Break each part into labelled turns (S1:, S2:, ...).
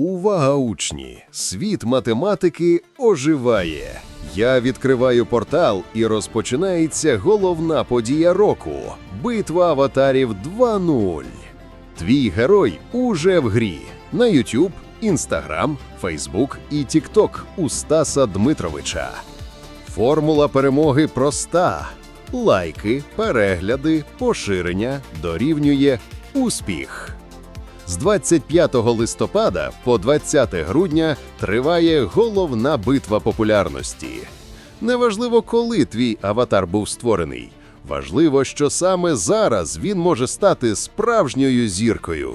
S1: Увага, учні! Світ математики оживає. Я відкриваю портал і розпочинається головна подія року Битва аватарів 2.0. Твій герой уже в грі на YouTube, Instagram, Facebook і TikTok у Стаса Дмитровича. Формула перемоги проста: лайки, перегляди, поширення дорівнює успіх. З 25 листопада по 20 грудня триває головна битва популярності. Неважливо, коли твій аватар був створений. Важливо, що саме зараз він може стати справжньою зіркою.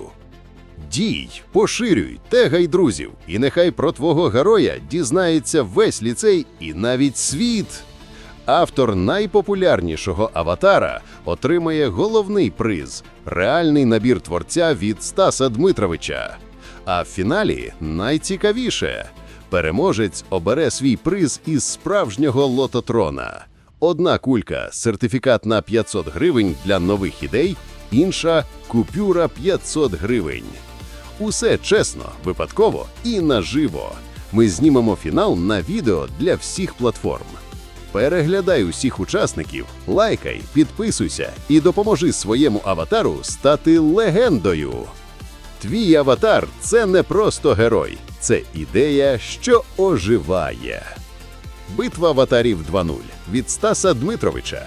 S1: Дій, поширюй, тегай друзів, і нехай про твого героя дізнається весь ліцей і навіть світ. Автор найпопулярнішого аватара отримає головний приз реальний набір творця від Стаса Дмитровича. А в фіналі найцікавіше переможець обере свій приз із справжнього лототрона. Одна кулька сертифікат на 500 гривень для нових ідей, інша купюра 500 гривень. Усе чесно, випадково і наживо. Ми знімемо фінал на відео для всіх платформ. Переглядай усіх учасників, лайкай, підписуйся і допоможи своєму аватару стати легендою. Твій аватар це не просто герой, це ідея, що оживає. Битва аватарів 2.0 від Стаса Дмитровича.